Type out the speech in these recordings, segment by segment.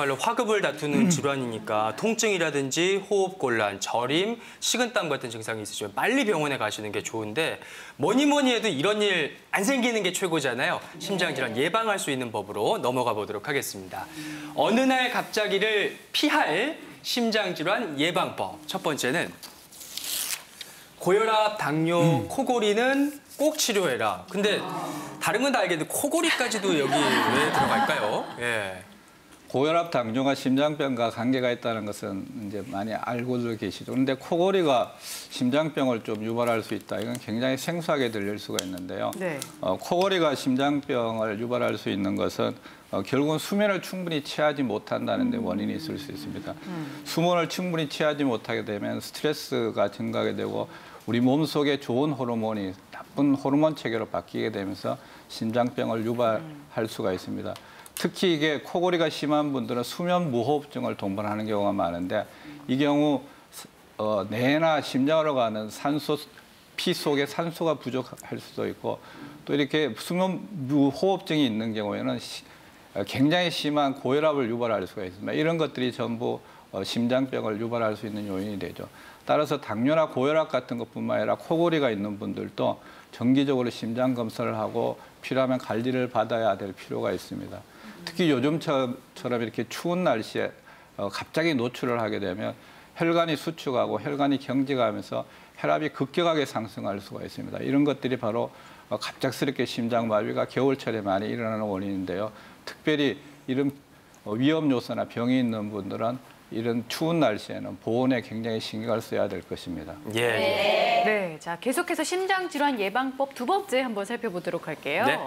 정말로 화급을 다투는 질환이니까 통증이라든지 호흡곤란, 저림, 식은땀 같은 증상이 있으시면 빨리 병원에 가시는 게 좋은데 뭐니 뭐니 해도 이런 일 안 생기는 게 최고잖아요. 심장질환 예방할 수 있는 법으로 넘어가 보도록 하겠습니다. 어느 날 갑자기를 피할 심장질환 예방법. 첫 번째는 고혈압, 당뇨, 코골이는 꼭 치료해라. 근데 다른 건 다 알겠는데 코골이까지도 여기 왜 들어갈까요? 예. 고혈압, 당뇨가 심장병과 관계가 있다는 것은 이제 많이 알고들 계시죠. 그런데 코골이가 심장병을 좀 유발할 수 있다. 이건 굉장히 생소하게 들릴 수가 있는데요. 네. 어, 코골이가 심장병을 유발할 수 있는 것은 어, 결국은 수면을 충분히 취하지 못한다는 데 원인이 있을 수 있습니다. 수면을 충분히 취하지 못하게 되면 스트레스가 증가하게 되고 우리 몸속에 좋은 호르몬이 나쁜 호르몬 체계로 바뀌게 되면서 심장병을 유발할 수가 있습니다. 특히 이게 코골이가 심한 분들은 수면 무호흡증을 동반하는 경우가 많은데 이 경우 어, 뇌나 심장으로 가는 산소 피 속에 산소가 부족할 수도 있고 또 이렇게 수면 무호흡증이 있는 경우에는 시- 어, 굉장히 심한 고혈압을 유발할 수가 있습니다. 이런 것들이 전부 어, 심장병을 유발할 수 있는 요인이 되죠. 따라서 당뇨나 고혈압 같은 것뿐만 아니라 코골이가 있는 분들도 정기적으로 심장 검사를 하고 필요하면 관리를 받아야 될 필요가 있습니다. 특히 요즘처럼 이렇게 추운 날씨에 어, 갑자기 노출을 하게 되면 혈관이 수축하고 혈관이 경직하면서 혈압이 급격하게 상승할 수가 있습니다. 이런 것들이 바로 어, 갑작스럽게 심장 마비가 겨울철에 많이 일어나는 원인인데요. 특별히 이런 어, 위험 요소나 병이 있는 분들은 이런 추운 날씨에는 보온에 굉장히 신경을 써야 될 것입니다. 예. 예. 네, 자 계속해서 심장 질환 예방법 두 번째 한번 살펴보도록 할게요. 네.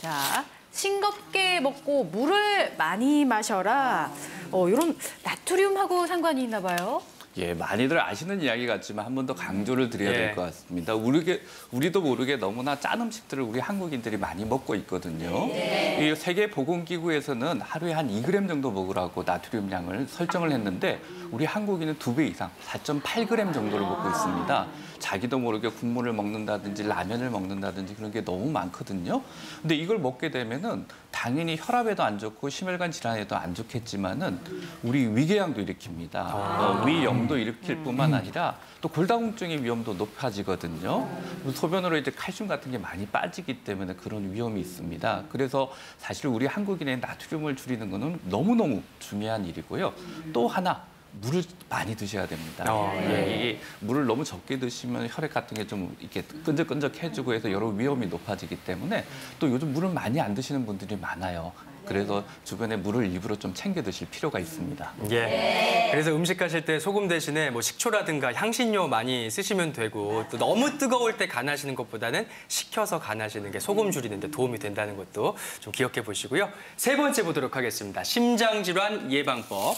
자, 싱겁게 먹고 물을 많이 마셔라. 어, 이런 나트륨하고 상관이 있나 봐요. 예, 많이들 아시는 이야기 같지만 한 번 더 강조를 드려야 예. 될것 같습니다. 우리게, 우리도 모르게 너무나 짠 음식들을 우리 한국인들이 많이 먹고 있거든요. 이 세계 보건기구에서는 하루에 한 2g 정도 먹으라고 나트륨 양을 설정을 했는데 우리 한국인은 두 배 이상 4.8g 정도를 먹고 있습니다. 자기도 모르게 국물을 먹는다든지 라면을 먹는다든지 그런 게 너무 많거든요. 근데 이걸 먹게 되면은 당연히 혈압에도 안 좋고 심혈관 질환에도 안 좋겠지만은 우리 위궤양도 일으킵니다. 어, 위염 도 일으킬 뿐만 아니라 또 골다공증의 위험도 높아지거든요. 소변으로 이제 칼슘 같은 게 많이 빠지기 때문에 그런 위험이 있습니다. 그래서 사실 우리 한국인의 나트륨을 줄이는 거는 너무너무 중요한 일이고요. 또 하나 물을 많이 드셔야 됩니다. 어, 예, 이게 물을 너무 적게 드시면 혈액 같은 게 좀 이렇게 끈적끈적해지고 해서 여러 위험이 높아지기 때문에 또 요즘 물을 많이 안 드시는 분들이 많아요. 그래서 주변에 물을 일부러 좀 챙겨 드실 필요가 있습니다. 예. 그래서 음식 하실 때 소금 대신에 뭐 식초라든가 향신료 많이 쓰시면 되고 또 너무 뜨거울 때 간하시는 것보다는 식혀서 간하시는 게 소금 줄이는 데 도움이 된다는 것도 좀 기억해 보시고요. 세 번째 보도록 하겠습니다. 심장 질환 예방법.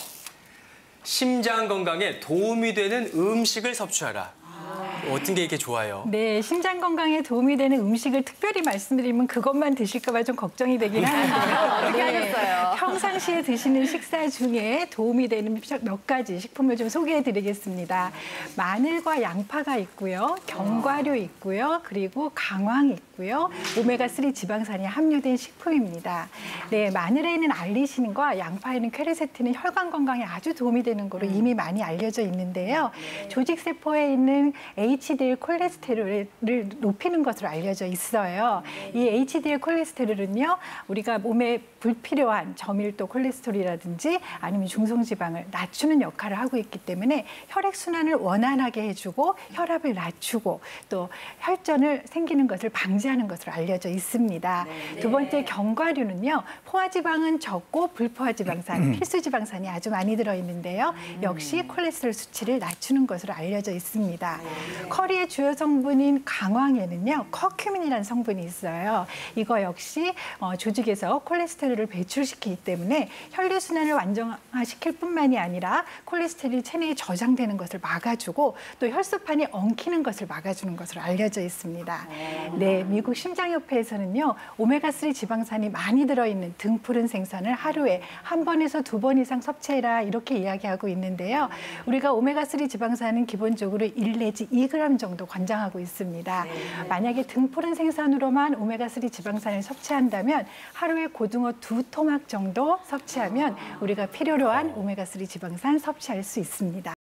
심장 건강에 도움이 되는 음식을 섭취하라. 어떤 게 이렇게 좋아요? 네, 심장 건강에 도움이 되는 음식을 특별히 말씀드리면 그것만 드실까 봐 좀 걱정이 되긴 하는데요. 어떻게 네, 하셨어요? 평상 시에 드시는 식사 중에 도움이 되는 몇 가지 식품을 좀 소개해 드리겠습니다. 마늘과 양파가 있고요, 견과류 있고요, 그리고 강황 있고요, 오메가3 지방산이 함유된 식품입니다. 네, 마늘에는 알리신과 양파에는 퀘르세틴은 혈관 건강에 아주 도움이 되는 거로 이미 많이 알려져 있는데요. 조직 세포에 있는 HDL 콜레스테롤을 높이는 것으로 알려져 있어요. 이 HDL 콜레스테롤은요, 우리가 몸에 불필요한 저밀도 콜레스테롤이라든지 아니면 중성지방을 낮추는 역할을 하고 있기 때문에 혈액 순환을 원활하게 해주고 혈압을 낮추고 또 혈전을 생기는 것을 방지하는 것으로 알려져 있습니다. 두 번째 견과류는요, 포화지방은 적고 불포화지방산, 필수지방산이 아주 많이 들어있는데요. 역시 콜레스테롤 수치를 낮추는 것으로 알려져 있습니다. 커리의 주요 성분인 강황에는요, 커큐민이라는 성분이 있어요. 이거 역시 어, 조직에서 콜레스테롤을 배출시키기 때문에 혈류 순환을 완전화시킬 뿐만이 아니라 콜레스테롤이 체내에 저장되는 것을 막아주고 또 혈소판이 엉키는 것을 막아주는 것으로 알려져 있습니다. 네, 미국 심장협회에서는요 오메가3 지방산이 많이 들어있는 등푸른 생선을 하루에 한 번에서 두 번 이상 섭취해라 이렇게 이야기하고 있는데요. 우리가 오메가3 지방산은 기본적으로 1 내지 2g 정도 권장하고 있습니다. 만약에 등푸른 생선으로만 오메가3 지방산을 섭취한다면 하루에 고등어 두 토막 정도 섭취하면 우리가 필요로 한 오메가3 지방산 섭취할 수 있습니다.